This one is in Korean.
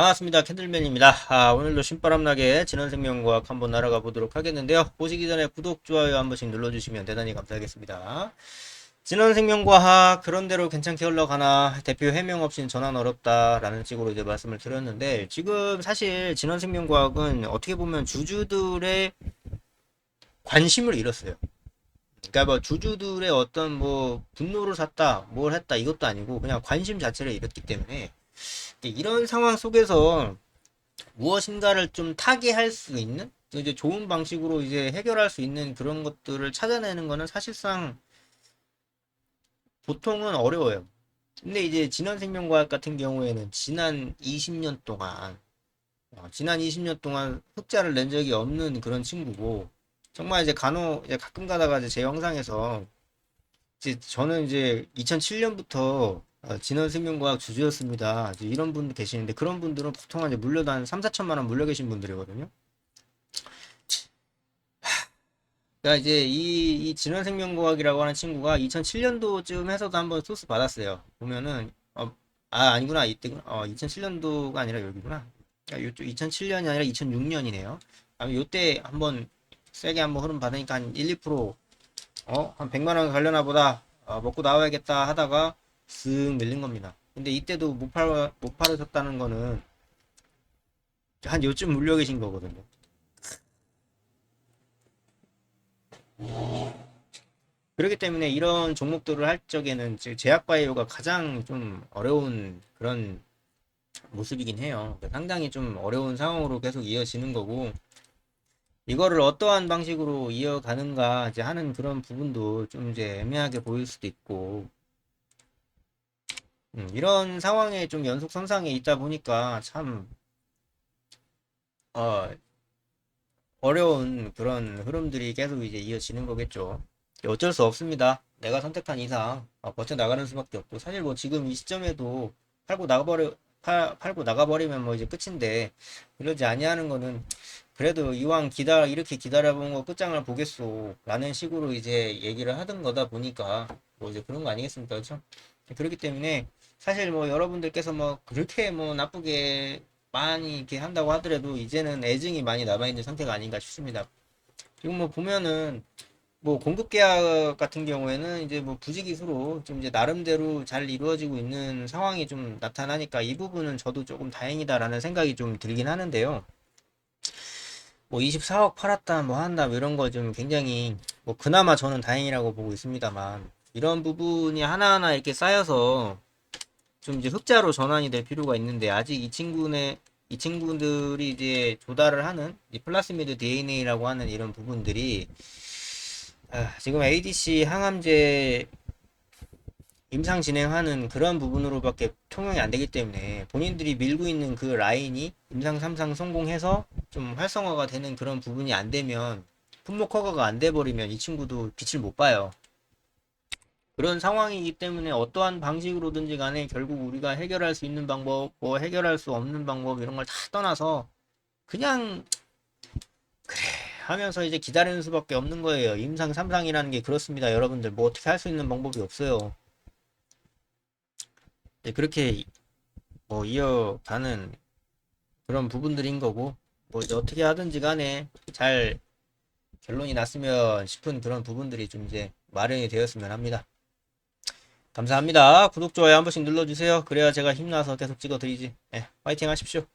반갑습니다. 캔들맨입니다. 아, 오늘도 신바람나게 진원생명과학 한번 날아가 보도록 하겠는데요. 보시기 전에 구독, 좋아요 한 번씩 눌러주시면 대단히 감사하겠습니다. 진원생명과학 그런대로 괜찮게 흘러가나 대표 해명 없이는 전환 어렵다라는 식으로 이제 말씀을 드렸는데 지금 사실 진원생명과학은 어떻게 보면 주주들의 관심을 잃었어요. 그러니까 뭐 주주들의 어떤 뭐 분노를 샀다, 뭘 했다 이것도 아니고 그냥 관심 자체를 잃었기 때문에 이런 상황 속에서 무엇인가를 좀 타개할 수 있는 이제 좋은 방식으로 이제 해결할 수 있는 그런 것들을 찾아내는 거는 사실상 보통은 어려워요. 근데 이제 진원생명과학 같은 경우에는 지난 20년 동안 어, 지난 20년 동안 흑자를 낸 적이 없는 그런 친구고 정말 이제 간혹 이제 가끔 가다가 이제 제 영상에서 이제 저는 이제 2007년부터 어, 진원 생명과학 주주였습니다. 이제 이런 분 계시는데 그런 분들은 보통 이제 물려도 한 3, 4천만 원 물려 계신 분들이거든요. 그러니까 이제 이, 이 진원생명과학이라고 하는 친구가 2007년도쯤 해서도 한번 소스 받았어요. 보면은 어, 아 아니구나 이때구나. 어 2007년도가 아니라 여기구나. 그러니까 요쪽 2007년이 아니라 2006년이네요. 아 요때 한번 세게 한번 흐름 받으니까 한 1, 2% 어, 한 100만 원 갈려나 보다. 어, 먹고 나와야겠다 하다가 쓱 밀린 겁니다. 근데 이때도 못 팔, 못 팔으셨다는 거는 한 요쯤 물려 계신 거거든요. 그렇기 때문에 이런 종목들을 할 적에는 제약바이오가 가장 좀 어려운 그런 모습이긴 해요. 상당히 좀 어려운 상황으로 계속 이어지는 거고, 이거를 어떠한 방식으로 이어가는가 이제 하는 그런 부분도 좀 이제 애매하게 보일 수도 있고, 음, 이런 상황에 좀 연속 선상에 있다 보니까 참, 어, 어려운 그런 흐름들이 계속 이제 이어지는 거겠죠. 어쩔 수 없습니다. 내가 선택한 이상 어, 버텨 나가는 수밖에 없고 사실 뭐 지금 이 시점에도 팔고 나가버려 팔, 팔고 나가버리면 뭐 이제 끝인데 그러지 아니하는 거는 그래도 이왕 기다 이렇게 기다려본 거 끝장을 보겠소 라는 식으로 이제 얘기를 하던 거다 보니까 뭐 이제 그런 거 아니겠습니까 그렇죠? 그렇기 때문에 사실 뭐 여러분들께서 뭐 그렇게 뭐 나쁘게 많이 이렇게 한다고 하더라도 이제는 애증이 많이 남아있는 상태가 아닌가 싶습니다. 지금 뭐 보면은 뭐 공급 계약 같은 경우에는 이제 뭐 부지기수로 좀 이제 나름대로 잘 이루어지고 있는 상황이 좀 나타나니까 이 부분은 저도 조금 다행이다라는 생각이 좀 들긴 하는데요. 뭐 24억 팔았다 뭐 한다 뭐 이런 거 좀 굉장히 뭐 그나마 저는 다행이라고 보고 있습니다만 이런 부분이 하나하나 이렇게 쌓여서 좀 이제 흑자로 전환이 될 필요가 있는데 아직 이 친구네 이 친구들이 이제 조달을 하는 이 플라스미드 DNA라고 하는 이런 부분들이 아, 지금 ADC 항암제 임상 진행하는 그런 부분으로밖에 통용이 안 되기 때문에 본인들이 밀고 있는 그 라인이 임상 3상 성공해서 좀 활성화가 되는 그런 부분이 안 되면 품목 허가가 안 돼 버리면 이 친구도 빛을 못 봐요. 그런 상황이기 때문에 어떠한 방식으로든지 간에 결국 우리가 해결할 수 있는 방법, 뭐 해결할 수 없는 방법 이런 걸 다 떠나서 그냥 그래 하면서 이제 기다리는 수밖에 없는 거예요. 임상 3상이라는 게 그렇습니다. 여러분들 뭐 어떻게 할 수 있는 방법이 없어요. 네, 그렇게 뭐 이어가는 그런 부분들인 거고 뭐 이제 어떻게 하든지 간에 잘 결론이 났으면 싶은 그런 부분들이 좀 이제 마련이 되었으면 합니다. 감사합니다. 구독, 좋아요 한 번씩 눌러주세요. 그래야 제가 힘나서 계속 찍어드리지. 네, 화이팅 하십시오.